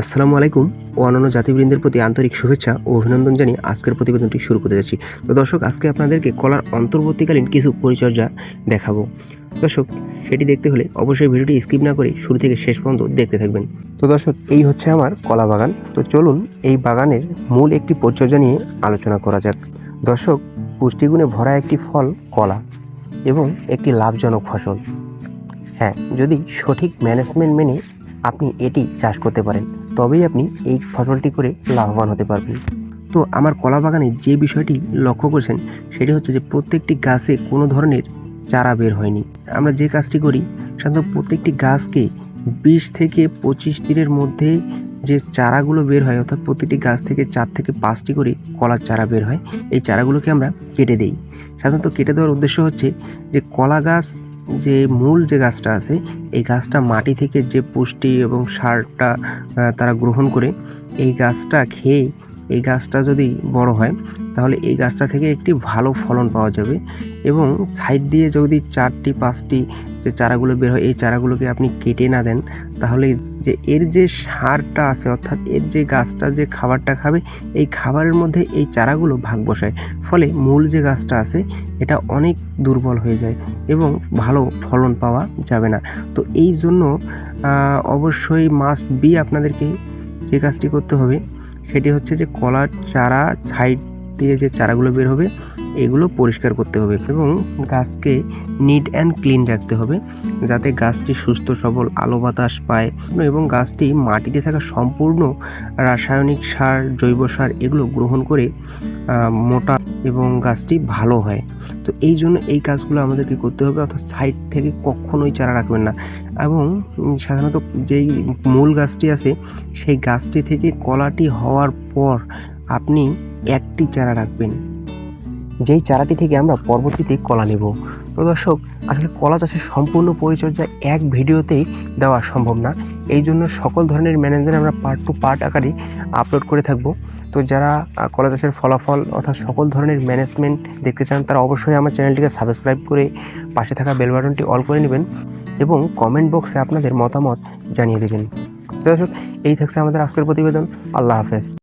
আসসালামু আলাইকুম। ও অন্যান্য জাতিবৃন্দের প্রতি আন্তরিক শুভেচ্ছা ও অভিনন্দন জানিয়ে আজকের প্রতিবেদনটি শুরু করতে যাচ্ছি। তো দর্শক, আজকে আপনাদেরকে কলার অন্তর্বর্তীকালীন কিছু পরিচর্যা দেখাবো। দর্শক, সেটি দেখতে হলে অবশ্যই ভিডিওটি স্কিপ না করে শুরু থেকে শেষ পর্যন্ত দেখতে থাকবেন। তো দর্শক, এই হচ্ছে আমার কলা বাগান। তো চলুন এই বাগানের মূল একটি পরিচর্যা নিয়ে আলোচনা করা যাক। দর্শক, পুষ্টিগুণে ভরা একটি ফল কলা এবং একটি লাভজনক ফসল। হ্যাঁ যদি সঠিক ম্যানেজমেন্ট মেনে আপনি এটি চাষ করতে পারেন। তবেই আপনি এই ফসলটি করে লাভবান হতে পারবেন। তো আমার কলা বাগানে যে বিষয়টি লক্ষ্য করছেন, সেটি হচ্ছে যে প্রত্যেকটি গাছে কোনো ধরনের চারা বের হয়নি। আমরা যে কাজটি করি, সাধারণত প্রত্যেকটি গাছকে বিশ থেকে পঁচিশ দিনের মধ্যে যে চারাগুলো বের হয়, অর্থাৎ প্রতিটি গাছ থেকে চার থেকে পাঁচটি করে কলার চারা বের হয়, এই চারাগুলোকে আমরা কেটে দেই। সাধারণত কেটে দেওয়ার উদ্দেশ্য হচ্ছে যে কলা গাছ যে মূল যে গাছটা আছে, এই গাছটা মাটি থেকে যে পুষ্টি এবং সারটা তারা গ্রহণ করে, এই গাছটা খেয়ে এই গাছটা যদি বড় হয়, তাহলে এই গাছটা থেকে একটি ভালো ফলন পাওয়া যাবে এবং সাইড দিয়ে যদি চারটি, পাঁচটি যে চারাগুলো বের হয়, এই চারাগুলোকে আপনি কেটে না দেন, তাহলে যে এর যে সারটা আছে, অর্থাৎ এর যে গাছটা যে খাবারটা খাবে, এই খাবারের মধ্যে এই চারাগুলো ভাগ বসায়। ফলে মূল যে গাছটা আছে, এটা অনেক দুর্বল হয়ে যায় এবং ভালো ফলন পাওয়া যাবে না। তো এই জন্য অবশ্যই মাস্ট বি আপনাদেরকে যে কাজটি করতে হবে সেটি হচ্ছে যে কলার চারা সাইড দিয়ে যে চারাগুলো বের হবে, এগুলো পরিষ্কার করতে হবে এবং গাছকে নিট অ্যান্ড ক্লিন রাখতে হবে যাতে গাছটি সুস্থ, সবল, আলো বাতাস পায় এবং গাছটি মাটিতে থাকা সম্পূর্ণ রাসায়নিক সার, জৈব সার এগুলো গ্রহণ করে মোটা এবং গাছটি ভালো হয়। তো এই জন্য এই কাজগুলো আমাদেরকে করতে হবে, অর্থাৎ সাইড থেকে কখনোই চারা রাখবেন না এবং সাধারণত যেই মূল গাছটি আছে, সেই গাছটি থেকে কলাটি হওয়ার পর আপনি একটি চারা রাখবেন। যেই চারাটি থেকে আমরা পরবর্তীতে কলা নেব। তো দর্শক, আসলে কলা চাষের সম্পূর্ণ পরিচর্যা এক ভিডিওতেই দেওয়া সম্ভব না। এই জন্য সকল ধরনের ম্যানেজমেন্ট আমরা পার্ট টু পার্ট আকারে আপলোড করে থাকব। তো যারা কলা চাষের ফলাফল অর্থাৎ সকল ধরনের ম্যানেজমেন্ট দেখতে চান, তারা অবশ্যই আমার চ্যানেলটিকে সাবস্ক্রাইব করে পাশে থাকা বেল বাটনটি অল করে নেবেন এবং কমেন্ট বক্সে আপনাদের মতামত জানিয়ে দেবেন। দর্শক, এই থাকছে আমাদের আজকের প্রতিবেদন। আল্লাহ হাফেজ।